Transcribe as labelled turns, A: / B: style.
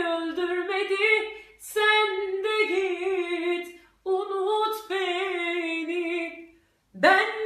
A: öldürmedi. Sen de git unut beni. Ben